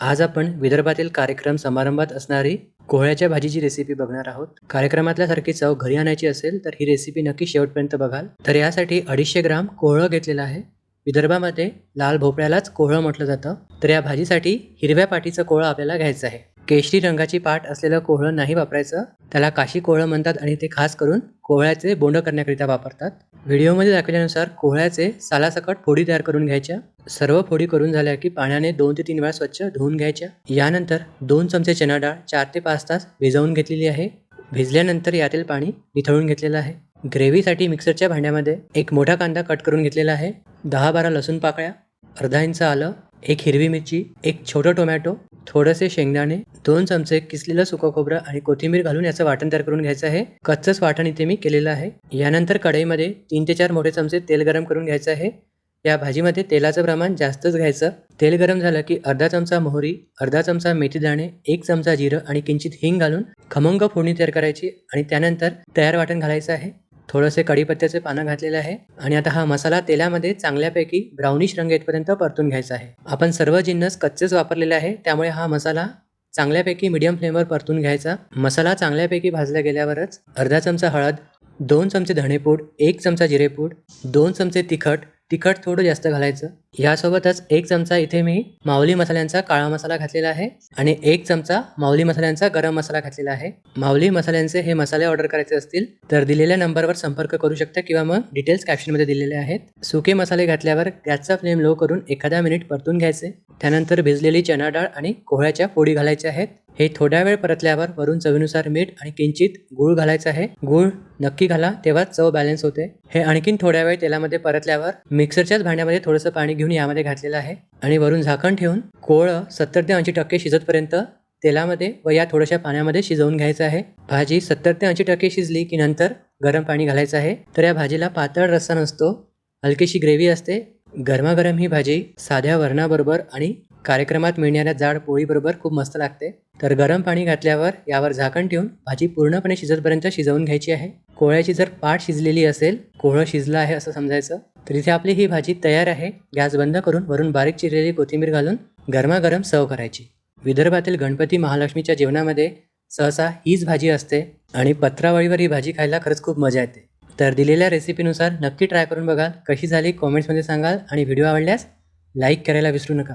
आज आपण विदर्भातील कार्यक्रम समारंभात असणारी कोहळ्याच्या भाजीची रेसिपी बघणार आहोत. कार्यक्रमातल्या सारखी चव घरी आणायची असेल तर ही रेसिपी नक्की शेवटपर्यंत बघाल. तर यासाठी अडीचशे ग्राम कोहळं घेतलेलं आहे. विदर्भामध्ये लाल भोपळ्यालाच कोहळं म्हटलं जातं तर या भाजीसाठी हिरव्या पाठीचं कोहळं आपल्याला घ्यायचं आहे. केशरी रंगाची पाट असलेलं कोहळं नाही वापरायचं त्याला काशी कोहळं म्हणतात आणि ते खास करून कोहळ्याचे बोंड करण्याकरिता वापरतात. व्हिडिओमध्ये दाखवल्यानुसार कोहळ्याचे सालासकट फोडी तयार करून घ्यायच्या सर्व फोडी करून झाल्या की पाण्याने दोन ते तीन वेळा स्वच्छ धुवून घ्यायच्या. यानंतर दोन चमचे चना डाळ चार ते पाच तास भिजवून घेतलेली आहे. भिजल्यानंतर यातील पाणी निथळून घेतलेलं आहे. ग्रेव्हीसाठी मिक्सरच्या भांड्यामध्ये एक मोठा कांदा कट करून घेतलेला आहे. दहा बारा लसूण पाकळ्या अर्धा इंच आलं एक हिरवी मिरची एक छोटं टोमॅटो थोडेसे शेंगदाणे दोन चमचे किसलेलं सुकं खोबरं आणि कोथिंबीर घालून याचं वाटण तयार करून घ्यायचं आहे. कच्चंच वाटण इथे मी केलेलं आहे. यानंतर कढईमध्ये तीन ते चार मोठे चमचे तेल गरम करून घ्यायचं आहे. या भाजीमध्ये तेलाचं प्रमाण जास्तच घ्यायचं. तेल गरम झालं की अर्धा चमचा मोहरी अर्धा चमचा मेथीदाणे एक चमचा जिरं आणि किंचित हिंग घालून खमंग फोडणी तयार करायची आणि त्यानंतर तयार वाटण घालायचं आहे. थोडंसे कढीपत्त्याचे पानं घातलेलं आहे. आणि आता हा मसाला तेलामध्ये चांगल्यापैकी ब्राउनिश रंग येतपर्यंत परतून घ्यायचा आहे. आपण सर्व जिन्नस कच्चेच वापरलेले आहे. त्यामुळे हा मसाला चांगल्यापैकी मिडियम फ्लेमवर परतून घ्यायचा. मसाला चांगल्यापैकी भाजला गेल्यावरच अर्धा चमचा हळद दोन चमचे धणेपूड एक चमचा जिरेपूड दोन चमचे तिखट तिखट थोडं जास्त घालायचं. यासोबतच एक चमचा इथे मी माऊली मसाल्यांचा काळा मसाला घातलेला आहे आणि एक चमचा माऊली मसाल्यांचा गरम मसाला घातलेला आहे. माऊली मसाल्यांचे हे मसाले ऑर्डर करायचे असतील तर दिलेल्या नंबरवर संपर्क करू शकता किंवा मग डिटेल्स कॅप्शनमध्ये दिलेले आहेत. सुके मसाले घातल्यावर गॅसचा फ्लेम लो करून एखादा मिनिट परतून घ्यायचे. त्यानंतर भिजलेली चणा डाळ आणि कोहळ्याच्या फोडी घालायच्या आहेत. हे थोड्या वेळ परतल्यावर वरून चवीनुसार मीठ आणि किंचित गूळ घालायचं आहे. गूळ नक्की घाला तेव्हा चव बॅलन्स होते. हे आणखीन थोड्या वेळ तेलामध्ये परतल्यावर मिक्सरच्याच भांड्यामध्ये थोडंसं पाणी घेऊन यामध्ये घातलेलं आहे. आणि वरून झाकण ठेवून कोळं सत्तर ते ऐंशी टक्के शिजतपर्यंत तेलामध्ये व या थोड्याशा पाण्यामध्ये शिजवून घ्यायचं आहे. भाजी सत्तर ते ऐंशी टक्के शिजली की नंतर गरम पाणी घालायचं आहे. तर या भाजीला पातळ रस्सा नसतो हलकीशी ग्रेव्ही असते. गरमागरम ही भाजी साध्या वरणाबरोबर आणि कार्यक्रमात मिळणाऱ्या जाड पोळीबरोबर खूप मस्त लागते. तर गरम पाणी घातल्यावर यावर झाकण ठेवून भाजी पूर्णपणे शिजतपर्यंत शिजवून घ्यायची आहे. कोहळ्याची जर पाठ शिजलेली असेल कोहळं शिजलं आहे असं समजायचं तर इथे आपली ही भाजी तयार आहे. गॅस बंद करून वरून बारीक चिरलेली कोथिंबीर घालून गरमागरम सर्व करायची. विदर्भातील गणपती महालक्ष्मीच्या जेवणामध्ये सहसा हीच भाजी असते आणि पत्रावळीवर ही भाजी खायला खरंच खूप मजा येते. तर दिलेल्या रेसिपीनुसार नक्की ट्राय करून बघा. कशी झाली कॉमेंट्समध्ये सांगाल आणि व्हिडिओ आवडल्यास लाईक करायला विसरू नका.